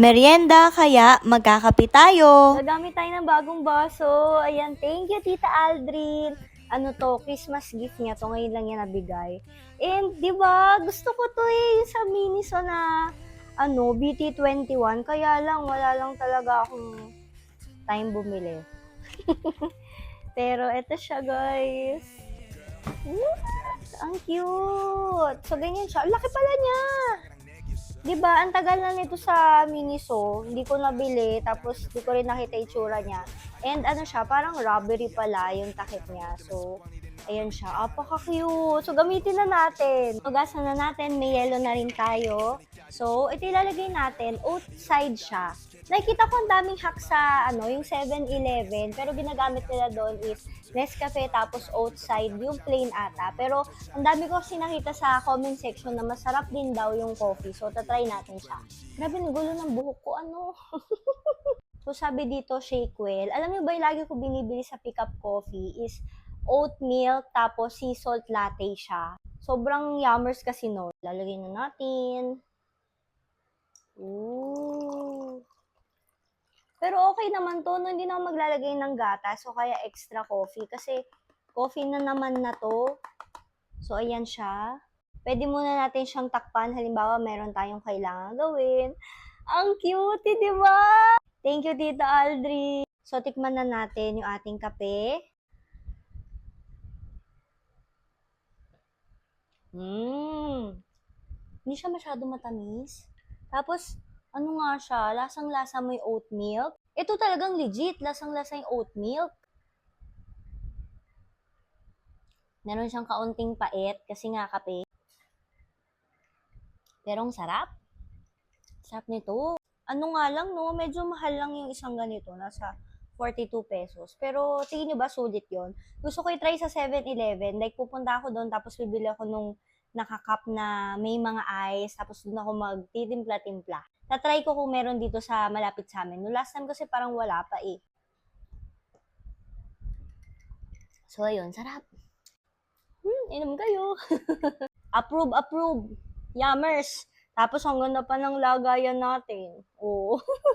Merienda, kaya magkakape tayo. Nagamit tayo ng bagong baso. Ayan, thank you, Tita Aldrin. Ano to, Christmas gift niya to. Ngayon lang niya nabigay. And, di ba, gusto ko to eh, sa Miniso na, ano, BT21. Kaya lang, wala lang talaga akong time bumili. Pero, eto siya, guys. What? Ang cute. So, ganyan siya. Laki pala niya. 'Di ba? Ang tagal na nito sa Miniso, hindi ko nabili tapos hindi ko rin nakita itsura niya. And ano siya, parang rubbery pala yung takip niya. So, ayan siya. Apaka-cute. So, gamitin na natin. Hugasan na natin. May yellow na rin tayo. So, ito ilalagay natin. Oat side siya. Nakikita ko ang daming hack sa ano, yung 7-Eleven. Pero ginagamit nila doon is Nescafe tapos oat side, yung plain ata. Pero ang dami ko kasi nakita sa comment section na masarap din daw yung coffee. So, tatry natin siya. Grabe, ang gulo ng buhok ko. Ano? so, sabi dito, Shakewell. Alam niyo ba yung lagi ko binibili sa pickup coffee is oat milk tapos sea salt latte siya. Sobrang yummers kasi no. Lalagay na natin. Ooh. Pero okay naman to, no? hindi na maglalagay ng gatas o kaya extra coffee kasi coffee na naman na to. So, ayan siya. Pwede muna natin siyang takpan. Halimbawa, meron tayong kailangan gawin. Ang cute, di ba? Thank you, Tita Aldri. So, tikman na natin yung ating kape. Mmm. Hindi siya masyado matamis. Tapos, ano nga siya, lasang-lasa yung oat milk. Ito talagang legit, lasang-lasa yung oat milk. Meron siyang kaunting pait kasi nga kape. Pero ang sarap. Sarap nito. Ano nga lang, no? Medyo mahal lang yung isang ganito. Nasa 42 pesos. Pero tingin nyo ba sulit yon? Gusto ko i-try sa 7-Eleven. Like, pupunta ako doon tapos bibili ako nung nakakap na may mga ice. Tapos doon ako magtitimpla-timpla. Tatry ko kung meron dito sa malapit sa amin. No last time kasi parang wala pa eh. So, ayun. Sarap. Hmm, inom kayo. approve, approve. Yummers. Tapos ang ganda pa ng lagayan natin. Oo.